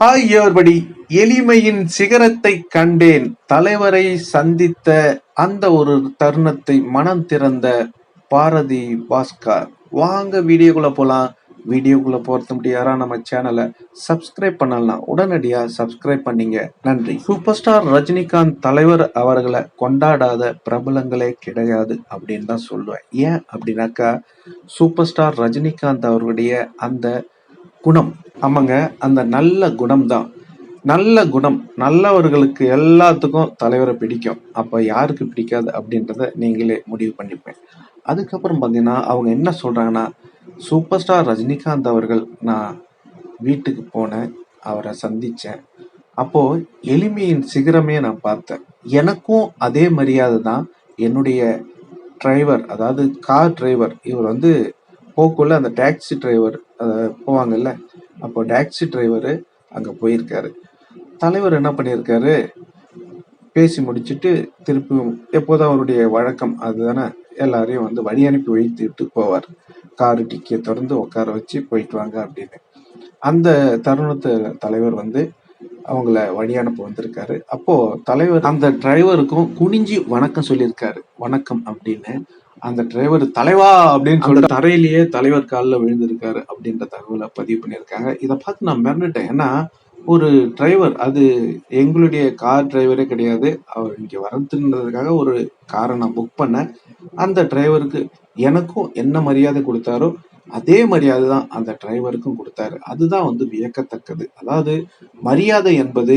Hi everybody எளிமையின் சிகரத்தை கண்டேன். தலைவரை சந்தித்த அந்த ஒரு தருணத்தை மனம் திறந்த பாரதி பாஸ்கர். வாங்க வீடியோக்குள்ள போலாம். வீடியோக்குள்ள போறது முடியாரா நம்ம சேனலை சப்ஸ்கிரைப் பண்ணலாம் உடனடியா சப்ஸ்கிரைப் பண்ணீங்க. நன்றி. சூப்பர் ஸ்டார் ரஜினிகாந்த் தலைவர் அவர்களை கொண்டாடாத பிரபலங்களே கிடையாது அப்படின்னு தான் சொல்லுவேன். ஏன் அப்படின்னாக்கா சூப்பர் ஸ்டார் ரஜினிகாந்த் அவர்களுடைய அந்த குணம். ஆமாங்க அந்த நல்ல குணம் தான் நல்ல குணம் நல்லவர்களுக்கு எல்லாத்துக்கும் தலைவரை பிடிக்கும். அப்போ யாருக்கு பிடிக்காது அப்படின்றத நீங்களே முடிவு பண்ணிப்பேன். அதுக்கப்புறம் பார்த்தீங்கன்னா அவங்க என்ன சொல்கிறாங்கன்னா சூப்பர் ஸ்டார் ரஜினிகாந்த் அவர்கள் நான் வீட்டுக்கு போனேன் அவரை சந்தித்தேன் அப்போது எளிமையின் சிகரமே நான் பார்த்தேன். எனக்கும் அதே மரியாதை தான் என்னுடைய டிரைவர் அதாவது கார் டிரைவர் இவர் வந்து போக்குள்ள அந்த டாக்ஸி டிரைவர் போவாங்கல்ல? அப்போ டாக்ஸி டிரைவர் அங்க போயிருக்காரு. தலைவர் என்ன பண்ணியிருக்காரு? பேசி முடிச்சுட்டு திருப்பியும் எப்போதும் அவருடைய வழக்கம் அதுதானே? எல்லாரையும் வந்து வழி அனுப்பி வைத்துட்டு போவார். காரு டிக்கியை திறந்து உட்கார வச்சு போயிட்டு வாங்க அப்படின்னு. அந்த தருணத்தை தலைவர் வந்து அவங்கள வழி அனுப்ப வந்திருக்காரு. அப்போ தலைவர் அந்த டிரைவருக்கும் குனிஞ்சு வணக்கம் சொல்லியிருக்காரு. வணக்கம் அப்படின்னு அந்த டிரைவர் தலைவா அப்படின்னு சொல்லிட்டு தரையிலேயே தலைவர் காலில் விழுந்திருக்காரு அப்படின்ற தகவலை பதிவு பண்ணியிருக்காங்க. இதை பார்த்து நான் மிரண்டுட்டேன். ஏன்னா ஒரு டிரைவர் அது எங்களுடைய கார் டிரைவரே கிடையாது. அவர் இங்கே வரதுன்றதுக்காக ஒரு காரை நான் புக் பண்ணேன். அந்த டிரைவருக்கு எனக்கும் என்ன மரியாதை கொடுத்தாரோ அதே மரியாதை தான் அந்த டிரைவருக்கும் கொடுத்தாரு. அதுதான் வந்து வியக்கத்தக்கது. அதாவது மரியாதை என்பது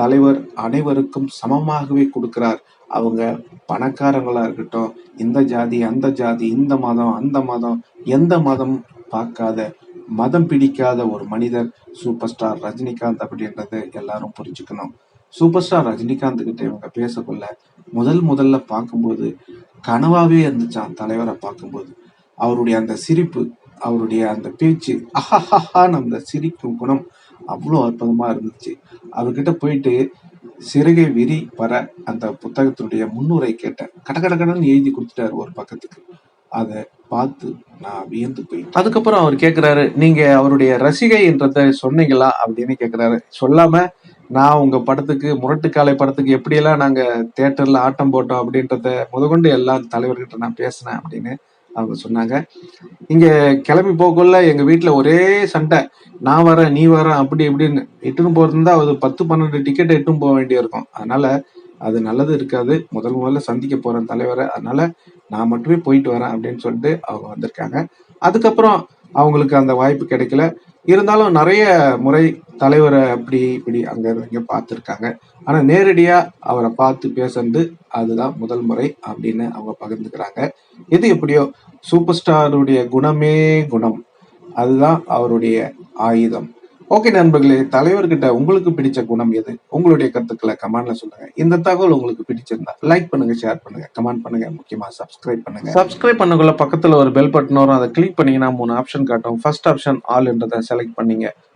தலைவர் அனைவருக்கும் சமமாகவே கொடுக்கிறார். அவங்க பணக்காரங்களா இருக்கட்டும் இந்த ஜாதி அந்த ஜாதி இந்த மதம் அந்த மதம் எந்த மதம் பார்க்காத மதம் பிடிக்காத ஒரு மனிதர் சூப்பர் ஸ்டார் ரஜினிகாந்த் அப்படின்றத எல்லாரும் புரிஞ்சுக்கணும். சூப்பர் ஸ்டார் ரஜினிகாந்த் கிட்ட இவங்க பேசக்குள்ள முதல் முதல்ல பார்க்கும்போது கனவாவே இருந்துச்சான் தலைவரை பார்க்கும்போது. அவருடைய அந்த சிரிப்பு அவருடைய அந்த பேச்சு அஹஹான்னு அந்த சிரிக்கும் குணம் அவ்வளோ அற்புதமாக இருந்துச்சு. அவர்கிட்ட போயிட்டு சிறகை விரி வர அந்த புத்தகத்தினுடைய முன்னுரை கேட்டேன். கட கட கடன்னு எழுதி கொடுத்துட்டாரு ஒரு பக்கத்துக்கு. அதை பார்த்து நான் வியந்து போயிட்டேன். அதுக்கப்புறம் அவர் கேட்குறாரு நீங்க அவருடைய ரசிகைன்றத சொன்னீங்களா? அப்படின்னு கேட்குறாரு சொல்லாம நான் உங்க படத்துக்கு முரட்டுக்காலை படத்துக்கு எப்படியெல்லாம் நாங்க தேட்டரில் ஆட்டம் போட்டோம் அப்படின்றத முதற்கொண்டு எல்லா தலைவர்கிட்ட நான் பேசினேன் அப்படின்னு அவங்க சொன்னாங்க. இங்க கிளம்பி போகக்குள்ள எங்க வீட்டுல ஒரே சண்டை. நான் வரேன் நீ வரேன் அப்படி இப்படின்னு. இட்டுன்னு போறது அது பத்து பன்னெண்டு டிக்கெட் இட்டும் போக வேண்டியிருக்கும். அதனால அது நல்லது இருக்காது. முதல் முதல்ல சந்திக்க போறேன் தலைவரை. அதனால நான் மட்டுமே போயிட்டு வரேன் அப்படின்னு சொல்லிட்டு அவங்க வந்திருக்காங்க. அதுக்கப்புறம் அவங்களுக்கு அந்த வாய்ப்பு கிடைக்கல. இருந்தாலும் நிறைய முறை தலைவரை அப்படி இப்படி அங்க இங்கே பார்த்துருக்காங்க. ஆனா நேரடியா அவரை பார்த்து பேசுறது அதுதான் முதல் முறை அப்படின்னு அவங்க பகிர்ந்துக்கிறாங்க. எது எப்படியோ சூப்பர் ஸ்டாருடைய குணமே குணம். அதுதான் அவருடைய ஆயுதம். ஓகே நண்பர்களே தலைவர்கிட்ட உங்களுக்கு பிடிச்ச குணம் எது? உங்களுடைய கருத்துக்களை கமெண்ட்ல சொல்லுங்க. இந்த தகவல் உங்களுக்கு பிடிச்சிருந்தா லைக் பண்ணுங்க ஷேர் பண்ணுங்க கமெண்ட் பண்ணுங்க முக்கியமா சப்ஸ்கிரைப் பண்ணுங்க. சப்ஸ்கிரைப் பண்ணக்குள்ள பக்கத்துல ஒரு பெல் பட்டன் வரும். அதை கிளிக் பண்ணீங்கன்னா மூணு ஆப்ஷன் காட்டும். ஃபர்ஸ்ட் ஆப்ஷன் ஆல் என்றதை செலக்ட் பண்ணீங்க.